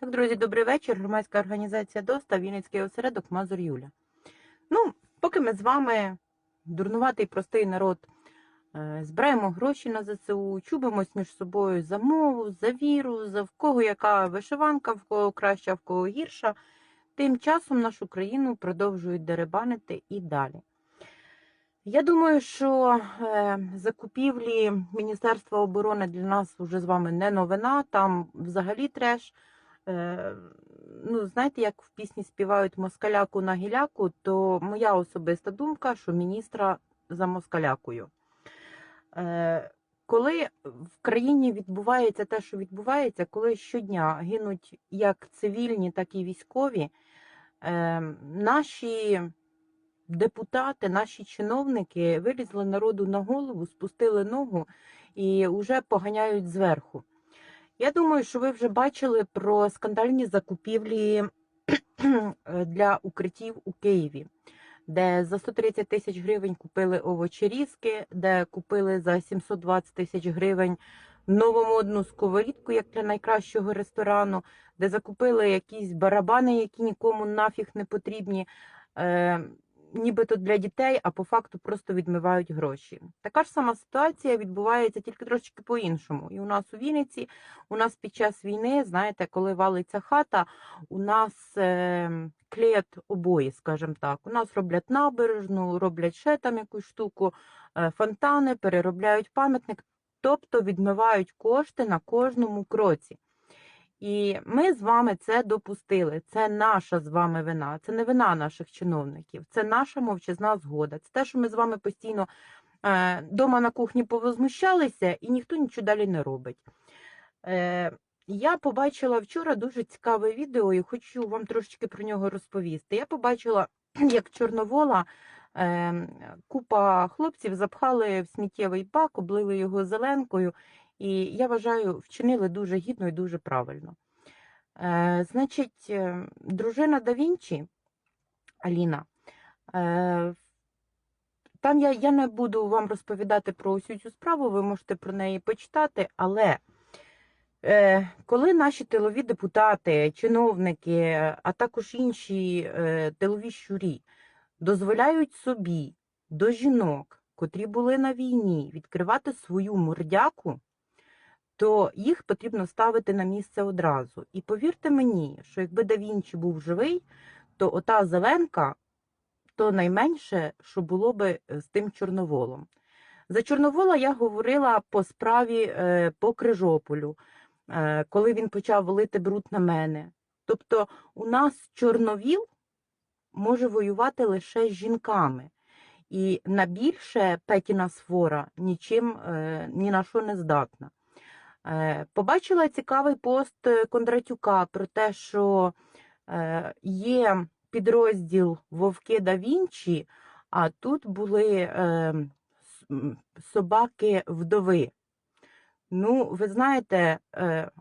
Так, друзі, добрий вечір. Громадська організація ДОСТА, Вінницький осередок Мазур Юля. Ну, поки ми з вами, дурнуватий простий народ, е, збираємо гроші на ЗСУ, чубимось між собою за мову, за віру, за в кого яка вишиванка, в кого краща, в кого гірша. Тим часом нашу країну продовжують деребанити і далі. Я думаю, що е, закупівлі Міністерства оборони для нас вже з вами не новина. Там взагалі треш. Е, ну, знаєте, як в пісні співають москаляку на гіляку, то моя особиста думка, що міністра за москалякою. Е, коли в країні відбувається те, що відбувається, коли щодня гинуть як цивільні, так і військові, е, наші депутати, наші чиновники вилізли народу на голову, спустили ногу і вже поганяють зверху. Я думаю, що ви вже бачили про скандальні закупівлі для укриттів у Києві, де за 130 тисяч гривень купили овочерізки, де купили за 720 тисяч гривень новомодну сковорідку, як для найкращого ресторану, де закупили якісь барабани, які нікому нафіг не потрібні. Нібито для дітей, а по факту просто відмивають гроші. Така ж сама ситуація відбувається тільки трошки по-іншому. І у нас у Вінниці, у нас під час війни, знаєте, коли валиться хата, у нас е, клеять обої, скажімо так. У нас роблять набережну, роблять ще там якусь штуку, е, фонтани, переробляють пам'ятник, тобто відмивають кошти на кожному кроці. І ми з вами це допустили. Це наша з вами вина, це не вина наших чиновників, це наша мовчазна згода. Це те, що ми з вами постійно е, дома на кухні повозмущалися, і ніхто нічого далі не робить. Е, Я побачила вчора дуже цікаве відео і хочу вам трошечки про нього розповісти. Я побачила, як Чорновола. е, Купа хлопців запхали в сміттєвий бак, облили його зеленкою, і я вважаю, вчинили дуже гідно і дуже правильно. Е, Значить, е, дружина да Вінчі, Аліна, е, там я, я не буду вам розповідати про усю цю справу, ви можете про неї почитати, але е, коли наші тилові депутати, чиновники, а також інші е, тилові щурі дозволяють собі до жінок, котрі були на війні, відкривати свою мордяку, то їх потрібно ставити на місце одразу. І повірте мені, що якби Да Вінчі був живий, то ота Зеленка то найменше, що було би з тим Чорноволом. За Чорновола я говорила по справі е, по Крижополю, е, коли він почав валити бруд на мене. Тобто у нас Чорновіл може воювати лише з жінками. І на більше Петіна свора нічим е, ні на що не здатна. Е, Побачила цікавий пост е, Кондратюка про те, що е, є підрозділ Вовки да Вінчі, а тут були е, с- м, собаки вдови. Ну, ви знаєте,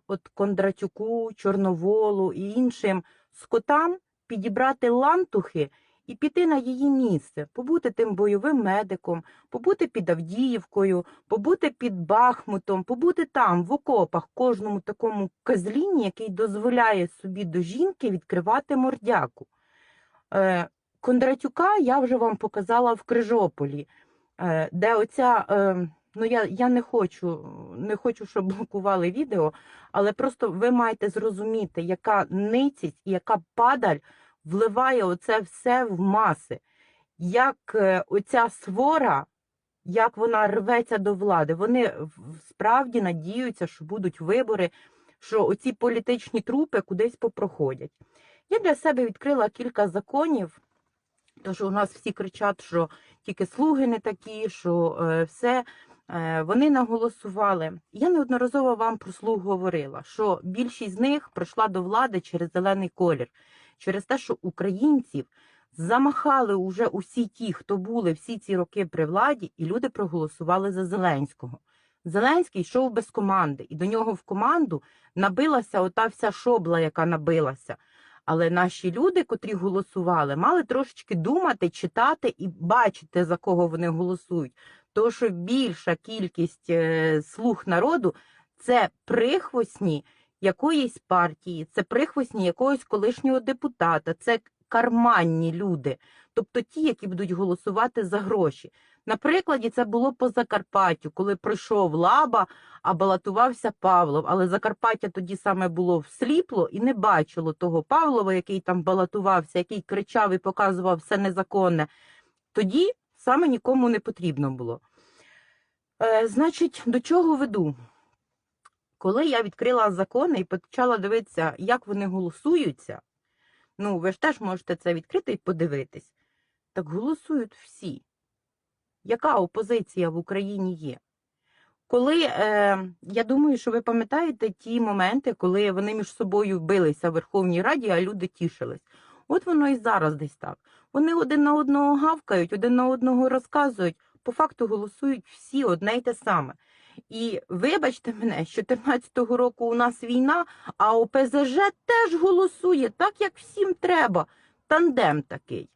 от Кондратюку, Чорноволу і іншим скотам підібрати лантухи і піти на її місце, побути тим бойовим медиком, побути під Авдіївкою, побути під Бахмутом, побути там, в окопах, кожному такому козліні, який дозволяє собі до жінки відкривати мордяку. Е, Кондратюка я вже вам показала в Крижополі, е, де оця. Е, Ну, я, я не хочу, не хочу, щоб блокували відео, але просто ви маєте зрозуміти, яка ницість і яка падаль вливає оце все в маси. Як е, оця свора, як вона рветься до влади. Вони справді надіються, що будуть вибори, що оці політичні трупи кудись попроходять. Я для себе відкрила кілька законів, тому що у нас всі кричать, що тільки слуги не такі, що е, все. Е, Вони наголосували. Я неодноразово вам про слуг говорила, що більшість з них прийшла до влади через зелений колір, через те, що українців замахали уже усі ті, хто були всі ці роки при владі, і люди проголосували за Зеленського. Зеленський йшов без команди, і до нього в команду набилася ота вся шобла, яка набилася. Але наші люди, котрі голосували, мали трошечки думати, читати і бачити, за кого вони голосують. Тому що більша кількість е, слуг народу це прихвостні якоїсь партії, це прихвостні якогось колишнього депутата, це карманні люди, тобто ті, які будуть голосувати за гроші. На прикладі це було по Закарпаттю, коли прийшов Лаба, а балотувався Павлов. Але Закарпаття тоді саме було всліпло і не бачило того Павлова, який там балотувався, який кричав і показував все незаконне. Тоді саме нікому не потрібно було. Е, значить, до чого веду? Коли я відкрила закони і почала дивитися, як вони голосуються, ну ви ж теж можете це відкрити і подивитись, так голосують всі. Яка опозиція в Україні є? Коли е, я думаю, що ви пам'ятаєте ті моменти, коли вони між собою билися в Верховній Раді, а люди тішились. От воно і зараз десь так. Вони один на одного гавкають, один на одного розказують, по факту голосують всі одне й те саме. І вибачте мене, з 14-го року у нас війна, а ОПЗЖ теж голосує так, як всім треба. Тандем такий.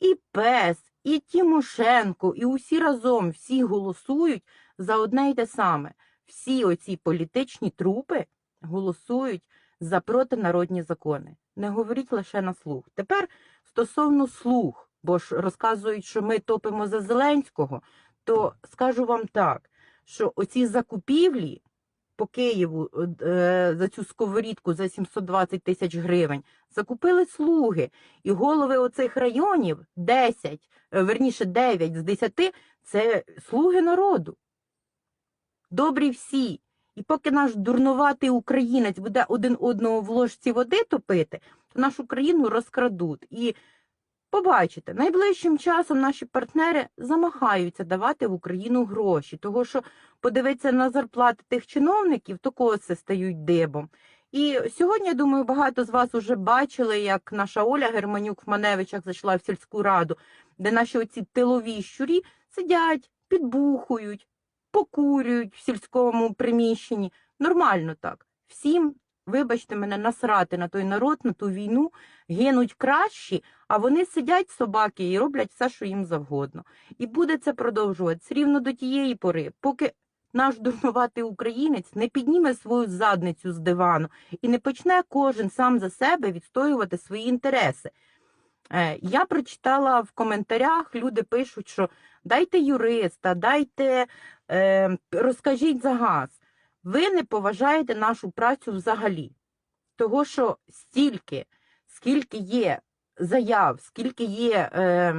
І Пес, і Тимошенко, і усі разом всі голосують за одне й те саме. Всі оці політичні трупи голосують за протинародні закони. Не говоріть лише на слух. Тепер стосовно слух, бо ж розказують, що ми топимо за Зеленського, то скажу вам так, що оці закупівлі по Києву е, за цю сковорідку за 720 тисяч гривень закупили слуги. І голови оцих районів 10, е, верніше 9 з 10 це слуги народу. Добрі всі. І поки наш дурнуватий українець буде один одного в ложці води топити, то нашу країну розкрадуть. І побачите, найближчим часом наші партнери замахаються давати в Україну гроші, того що подивитися на зарплати тих чиновників, то коси стають дибом. І сьогодні, я думаю, багато з вас вже бачили, як наша Оля Германюк в Маневичах зайшла в сільську раду, де наші оці тилові щурі сидять, підбухують, покурюють в сільському приміщенні. Нормально так. Всім, вибачте мене, насрати на той народ, на ту війну, гинуть кращі, а вони сидять собаки і роблять все, що їм завгодно. І буде це продовжуватися рівно до тієї пори, поки наш дурнуватий українець не підніме свою задницю з дивану і не почне кожен сам за себе відстоювати свої інтереси. Е, Я прочитала в коментарях, люди пишуть, що дайте юриста, дайте е, розкажіть за газ. Ви не поважаєте нашу працю взагалі. Того, що стільки, скільки є заяв, скільки є е,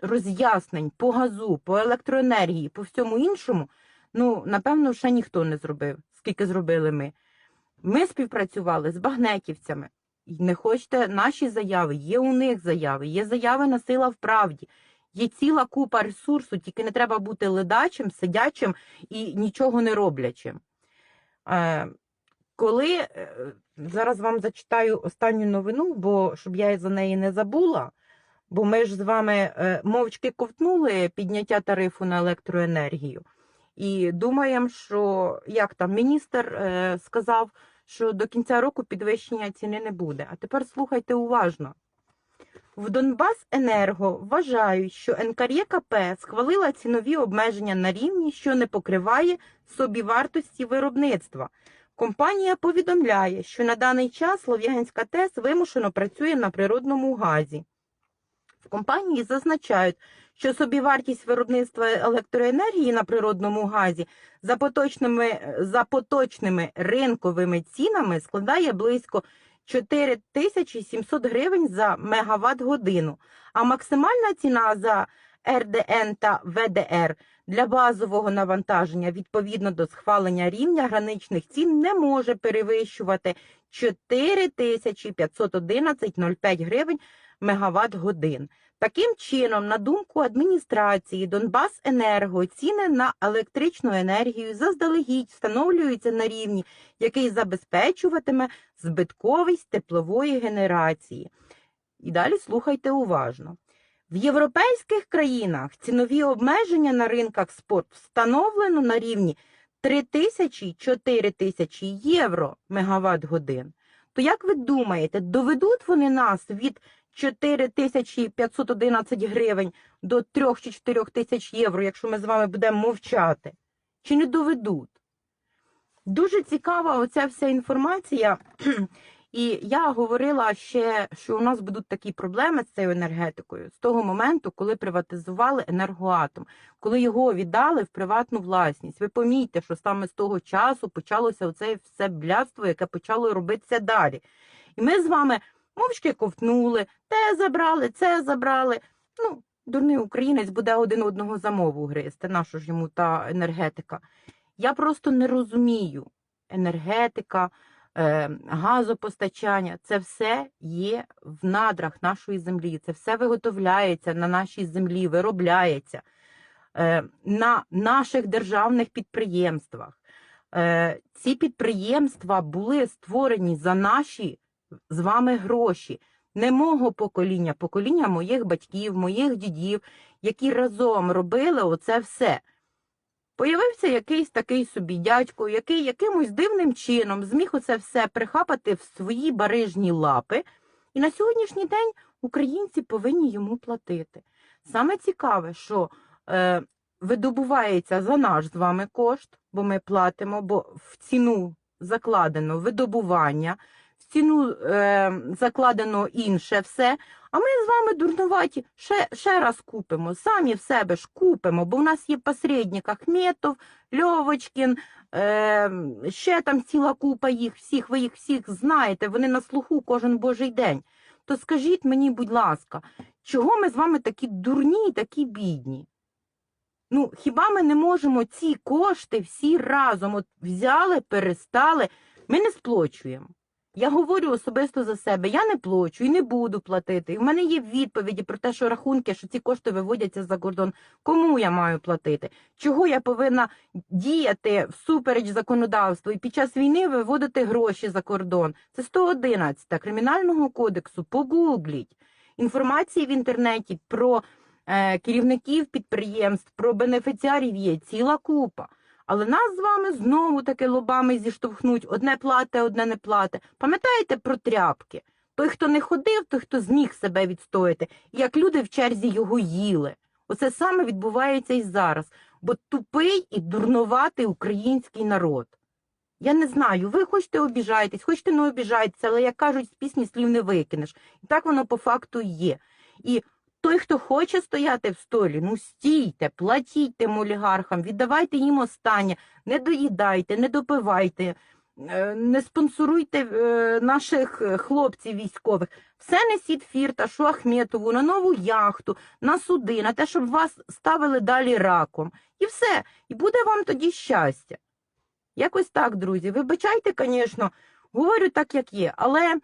роз'яснень по газу, по електроенергії, по всьому іншому, ну, напевно, ще ніхто не зробив, скільки зробили ми. Ми співпрацювали з багнетівцями. Не хочете наші заяви, є у них заяви, є заяви на сила в правді. Є ціла купа ресурсу, тільки не треба бути ледачим, сидячим і нічого не роблячим. Е, коли е, зараз вам зачитаю останню новину, бо щоб я за неї не забула, бо ми ж з вами е, мовчки ковтнули підняття тарифу на електроенергію. І думаємо, що як там міністр сказав, що до кінця року підвищення ціни не буде. А тепер слухайте уважно. В Донбас-Енерго вважають, що НКРЄКП схвалила цінові обмеження на рівні, що не покриває собівартості виробництва. Компанія повідомляє, що на даний час Слов'янська ТЕС вимушено працює на природному газі. В компанії зазначають, що собівартість виробництва електроенергії на природному газі за поточними, за поточними ринковими цінами складає близько 4700 гривень за мегаватт годину, а максимальна ціна за РДН та ВДР для базового навантаження відповідно до схвалення рівня граничних цін не може перевищувати 4511,05 гривень мегаватт годин. Таким чином, на думку адміністрації Донбасенерго, ціни на електричну енергію заздалегідь встановлюються на рівні, який забезпечуватиме збитковість теплової генерації. І далі слухайте уважно. В європейських країнах цінові обмеження на ринках спорт встановлено на рівні 3000-4000 тисячі євро мегаватт годин. То як ви думаєте, доведуть вони нас від 4511 гривень до 3 чи 4 тисяч євро, якщо ми з вами будемо мовчати? Чи не доведуть? Дуже цікава оця вся інформація. І я говорила ще, що у нас будуть такі проблеми з цією енергетикою з того моменту, коли приватизували енергоатом, коли його віддали в приватну власність. Ви помітьте, що саме з того часу почалося оце все блядство, яке почало робитися далі. І ми з вами мовчки ковтнули, те забрали, це забрали. Ну, дурний українець буде один одного за мову гризти. Нащо ж йому та енергетика? Я просто не розумію. Енергетика, е, газопостачання це все є в надрах нашої землі. Це все виготовляється на нашій землі, виробляється е, на наших державних підприємствах. Е, ці підприємства були створені за наші з вами гроші. Не мого покоління, покоління моїх батьків, моїх дідів, які разом робили оце все. Появився якийсь такий собі дядько, який якимось дивним чином зміг оце все прихапати в свої барижні лапи, і на сьогоднішній день українці повинні йому платити. Саме цікаве, що е, видобувається за наш з вами кошт, бо ми платимо, бо в ціну закладено видобування, в ціну е, закладено інше все. А ми з вами дурнуваті ще, ще раз купимо, самі в себе ж купимо, бо в нас є посередник Ахметов, Льовочкін, е, ще там ціла купа їх всіх, ви їх всіх знаєте, вони на слуху кожен божий день. То скажіть мені, будь ласка, чого ми з вами такі дурні і такі бідні? Ну, хіба ми не можемо ці кошти всі разом от взяли, перестали, ми не сплочуємо. Я говорю особисто за себе, я не плачу і не буду платити. І в мене є відповіді про те, що рахунки, що ці кошти виводяться за кордон. Кому я маю платити? Чого я повинна діяти всупереч законодавству і під час війни виводити гроші за кордон? Це 111 Кримінального кодексу. Погугліть. Інформації в інтернеті про е, керівників підприємств, про бенефіціарів є ціла купа. Але нас з вами знову таки лобами зіштовхнуть. Одне плате, одне не плате. Пам'ятаєте про тряпки? Той, хто не ходив, той, хто зміг себе відстояти, як люди в черзі його їли. Оце саме відбувається і зараз. Бо тупий і дурнуватий український народ. Я не знаю, ви хочете обіжаєтесь, хочете не обіжаєтеся, але як кажуть, з пісні слів не викинеш. І так воно по факту є. І той, хто хоче стояти в столі, ну стійте, платіть тим олігархам, віддавайте їм останнє, не доїдайте, не допивайте, е, не спонсоруйте е, наших е, хлопців військових. Все несіть фірташу Ахметову на нову яхту, на суди, на те, щоб вас ставили далі раком. І все. І буде вам тоді щастя. Якось так, друзі. Вибачайте, звісно, говорю так, як є, але.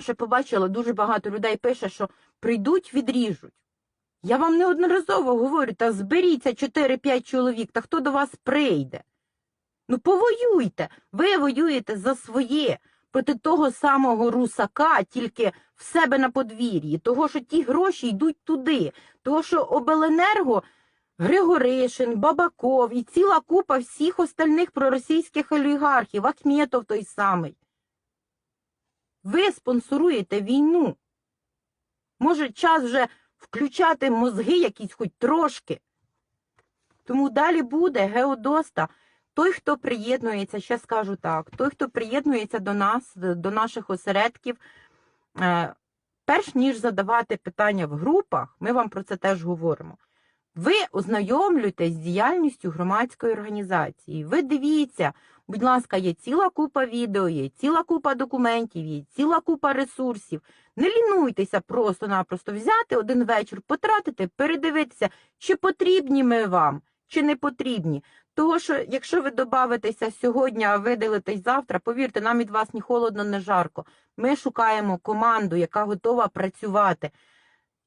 Ще побачила, дуже багато людей пише, що прийдуть, відріжуть. Я вам неодноразово говорю, та зберіться 4-5 чоловік, та хто до вас прийде? Ну, повоюйте, ви воюєте за своє проти того самого русака, тільки в себе на подвір'ї, того, що ті гроші йдуть туди, того, що обленерго Григоришин, Бабаков і ціла купа всіх остальних проросійських олігархів, Ахметов той самий. Ви спонсоруєте війну. Може, час вже включати мозги якісь хоч трошки. Тому далі буде Геодоста. Той, хто приєднується, ще скажу так, той, хто приєднується до нас, до наших осередків, е, перш ніж задавати питання в групах, ми вам про це теж говоримо. Ви ознайомлюєтесь з діяльністю громадської організації. Ви дивіться, будь ласка, є ціла купа відео, є ціла купа документів, є ціла купа ресурсів. Не лінуйтеся просто-напросто взяти один вечір, потратити, передивитися, чи потрібні ми вам, чи не потрібні. Того, що якщо ви додавитеся сьогодні, а видалитесь завтра, повірте, нам від вас ні холодно, ні жарко. Ми шукаємо команду, яка готова працювати.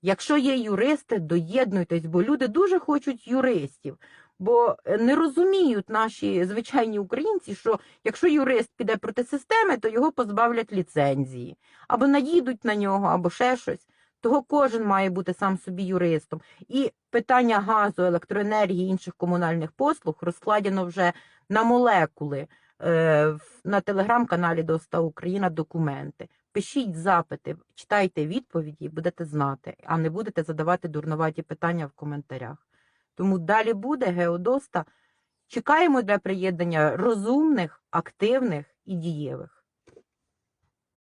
Якщо є юристи, доєднуйтесь, бо люди дуже хочуть юристів. Бо не розуміють наші звичайні українці, що якщо юрист піде проти системи, то його позбавлять ліцензії, або наїдуть на нього, або ще щось. Того кожен має бути сам собі юристом. І питання газу, електроенергії інших комунальних послуг розкладено вже на молекули е, на телеграм-каналі Доста Україна документи. Пишіть запити, читайте відповіді будете знати, а не будете задавати дурноваті питання в коментарях. Тому далі буде Геодоста. Чекаємо для приєднання розумних, активних і дієвих.